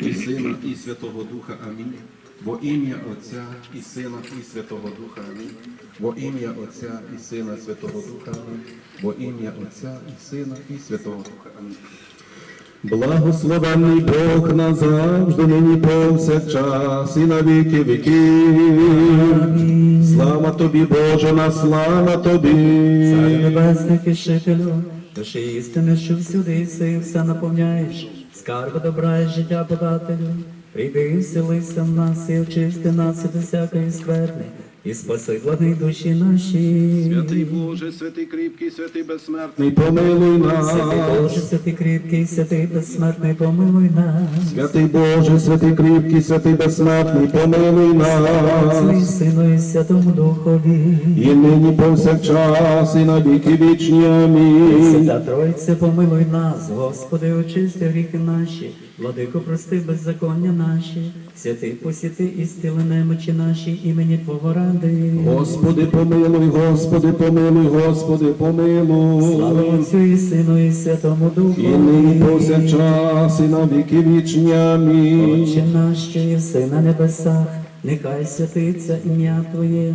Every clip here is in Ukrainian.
і Сина, і Святого Духа. Амінь. Во ім'я Отця і Сина, і Святого Духа. Амінь. Во ім'я Отця і Сина, Святого Духа. Амінь. Во ім'я Отця і Сина, і Святого Духа. Амінь. Благословенний Бог назавжди, нині повсякчас і на віки віків. Слава тобі, Боже, на слава тобі. Царю небесний фішителю, душі істини, що всюди іси, і все наповняєш, скарби добра і життя подателю. Прийди вселися в нас, і очисти нас від всякої скверни, і спаси влади душі наші. Святий Боже, святий кріпкий, святий безсмертний, помилуй нас. Святий. Боже, святий кріпкий, святий безсмертний, помилуй нас. Святий Боже, святий кріпкий, святий безсмертний, помилуй Отцю і. Сину і Святому Духові. І нині повсякчас, і на віки вічні. Амінь. Свята Тройце, помилуй нас, Господи, очисти гріхи наші, владико, прости беззаконня наші, святий посіти і стіли немочі наші імені Твого ради. Господи, помилуй, Господи, помилуй, Господи, Слава помилуй. Отцю і Сину і Святому Духу. І нині повсякчас, і на віки вічні. Амінь. Отче наш, що єси на небесах, нехай святиться ім'я Твоє,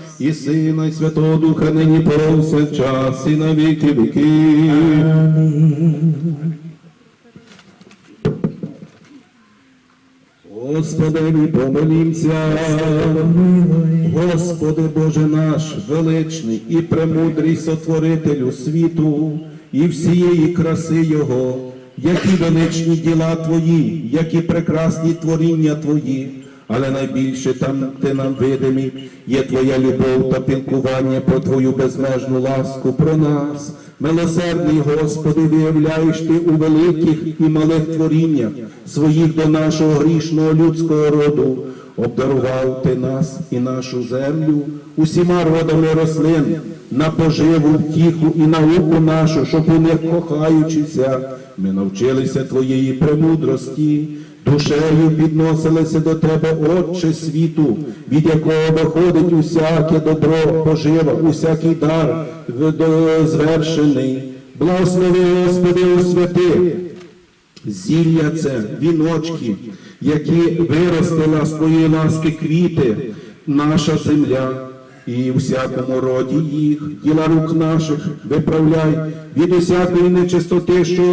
і Сина, і Святого Духа нині повсякчас, і на віки віків. Господи, помолімся. Господи Боже наш, величний і премудрий сотворителю світу і всієї краси Його, які величні діла Твої, які прекрасні творіння Твої, але найбільше там, де нам видимі, є Твоя любов та пілкування про Твою безмежну ласку про нас. Милосердний Господи, виявляєш Ти у великих і малих творіннях своїх до нашого грішного людського роду. Обдарував ти нас і нашу землю усіма родами рослин на поживу, втіху і науку нашу, щоб у них кохаючися, ми навчилися твоєї премудрості, душею підносилися до тебе, Отче світу, від якого виходить усяке добро, пожива, усякий дар звершений. Благослови, Господи, у святих, Зілля це віночки, які виростила з твоєї ласки квіти, наша земля, і всякому роді їх, діла рук наших, виправляй від усякої нечистоти, що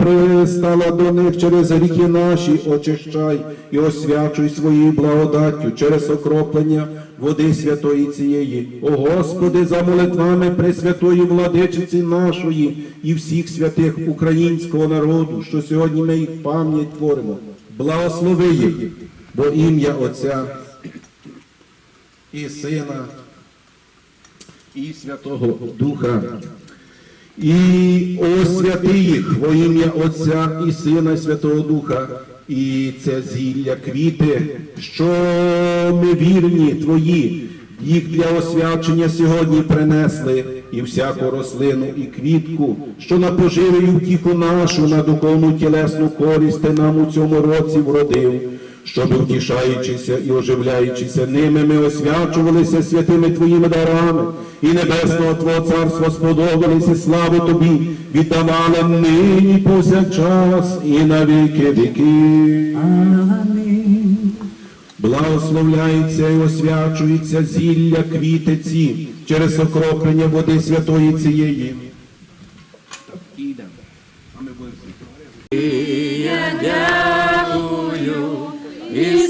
пристала до них через гріхи наші, очищай і освячуй своєю благодаттю через окроплення води святої цієї. О Господи, за молитвами Пресвятої владичиці нашої і всіх святих українського народу, що сьогодні ми їх пам'ять творимо. Благослови їх, бо ім'я Отця і Сина, і Святого Духа. І освяти їх во ім'я Отця і Сина і Святого Духа, і це зілля квіти, що ми вірні Твої, їх для освячення сьогодні принесли, і всяку рослину і квітку, що на поживу втіху нашу на духовну тілесну користь ти нам у цьому році вродив щоб втішаючися і оживляючися ними, ми освячувалися святими Твоїми дарами, і небесного Твого царства сподобалися, славу Тобі, віддавали нині повсякчас і на віки віки. Благословляється і освячується зілля квіти ці через окроплення води святої цієї.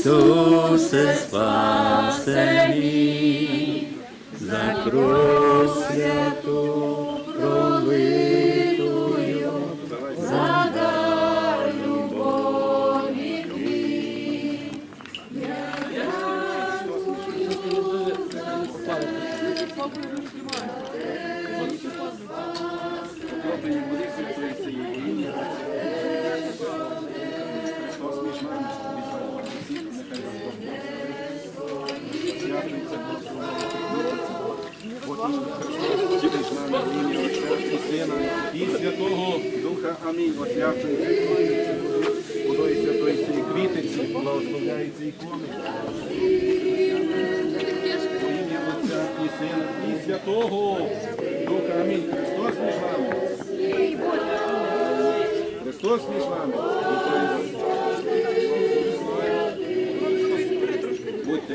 Ісусе, спасе мій, за кров святу і Святого Духа. Амінь. Освячується водою Святої Сії квітиці, благословляється ікони. Ім'я Отця і Сина і Святого Духа. Амінь. Христос між нами. Христос між нами. Будьте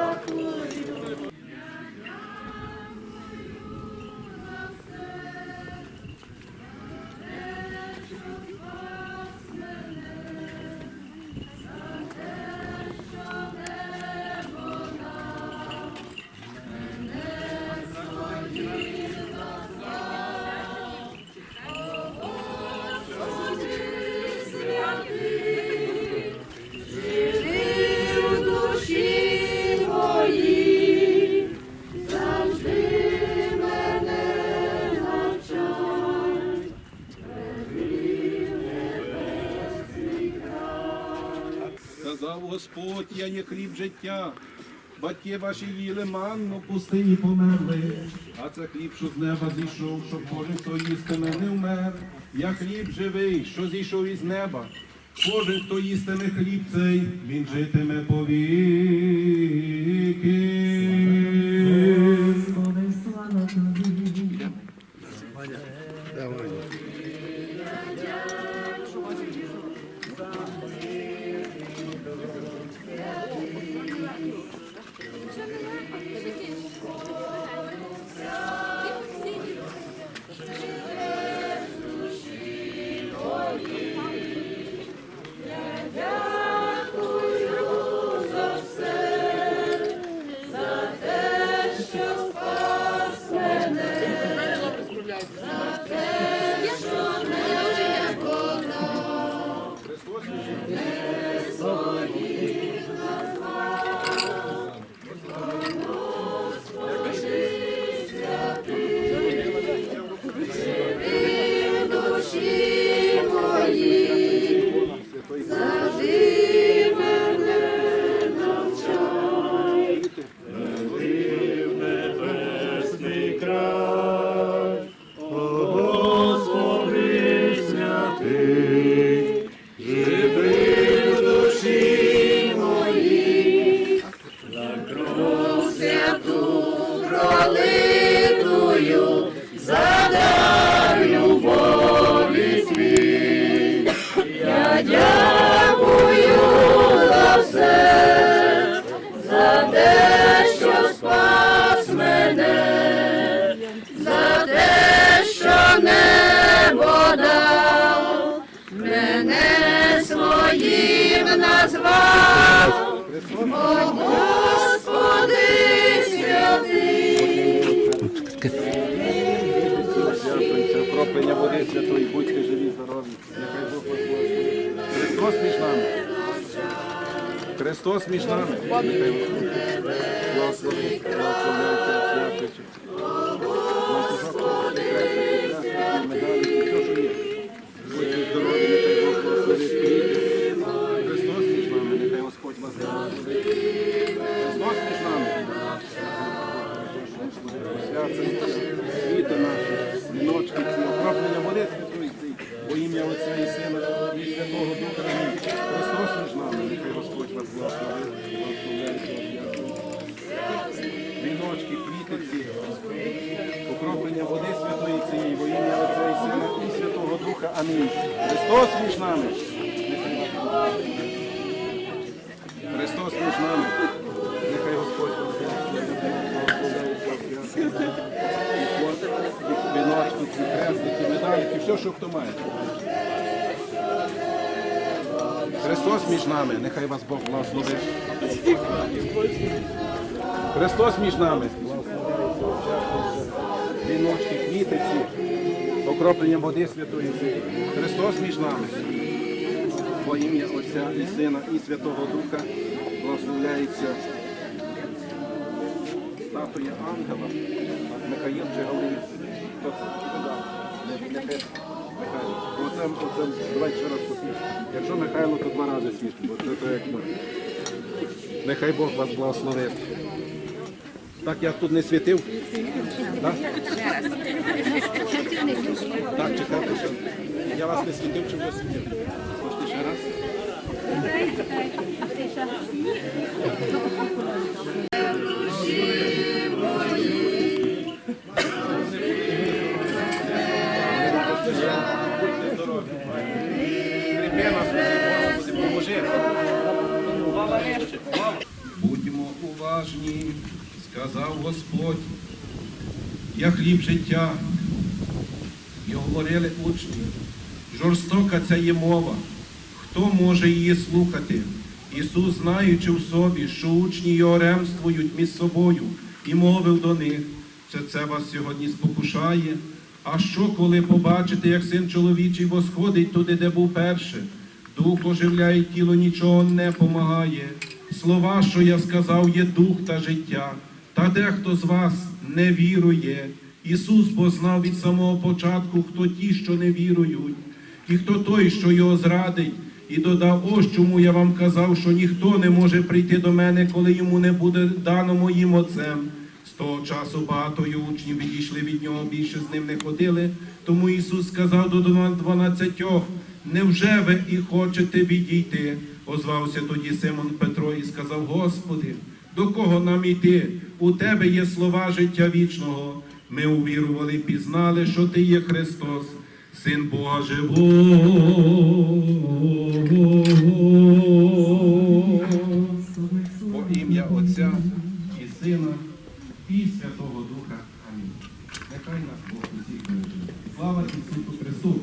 Сказав Господь, я є хліб життя. Батьки ваші їли манну, пустині померли. А це хліб, що з неба зійшов, щоб кожен, хто їстиме, не вмер. Я хліб живий, що зійшов із неба. Кожен, хто їстиме хліб цей, він житиме повіки. Господи святий, Дякується, води святої, будьте живі, здорові. Нехай Бог вас благословить. Христос між нами. Христос між нами. Нехай благословить, благословляйте, святичі. Все, що Амінь. Христос між нами. Христос між нами. Нехай Господь ці хрестики, медалики, все, що хто має. Христос між нами, нехай вас Бог благословить. Христос між нами. Віночки, квіти ці, окроплення води святої. ці. Христос між нами. Во ім'я Отця і Сина і Святого Духа благословляється статуя ангела. Михаїл чи Галина? Хто це? Михайло. Оце, оце, давай ще раз послухай. Якщо Михайло, то два рази смішно, бо це то як ми. Нехай Бог вас благословить. Так, я тут не світив? Так? Так, чекайте ще. Я вас не світив, чи вже світив? Хочете ще раз? Будьте здорові. Кріпи нас, Господи, поможи. Будьмо уважні, сказав Господь. Я хліб життя. І говорили учні. Жорстока ця є мова. Хто може її слухати? Ісус, знаючи в собі, що учні його ремствують між собою, і мовив до них, це це вас сьогодні спокушає. А що, коли побачите, як син чоловічий восходить туди, де був перше? Дух оживляє тіло, нічого не помагає. Слова, що я сказав, є дух та життя. Та дехто з вас не вірує. Ісус бо знав від самого початку, хто ті, що не вірують, і хто той, що його зрадить, і додав, ось чому я вам казав, що ніхто не може прийти до мене, коли йому не буде дано моїм отцем. З того часу багато його учнів відійшли від нього, більше з ним не ходили. Тому Ісус сказав до дванадцятьох, невже ви і хочете відійти? Озвався тоді Симон Петро і сказав, Господи, до кого нам йти? У тебе є слова життя вічного. Ми увірували пізнали, що ти є Христос, Син Бога живого. Во ім'я Отця і Сина і Святого Духа. Амінь. Нехай нас Бог усіх. Слава Ісусу Христу!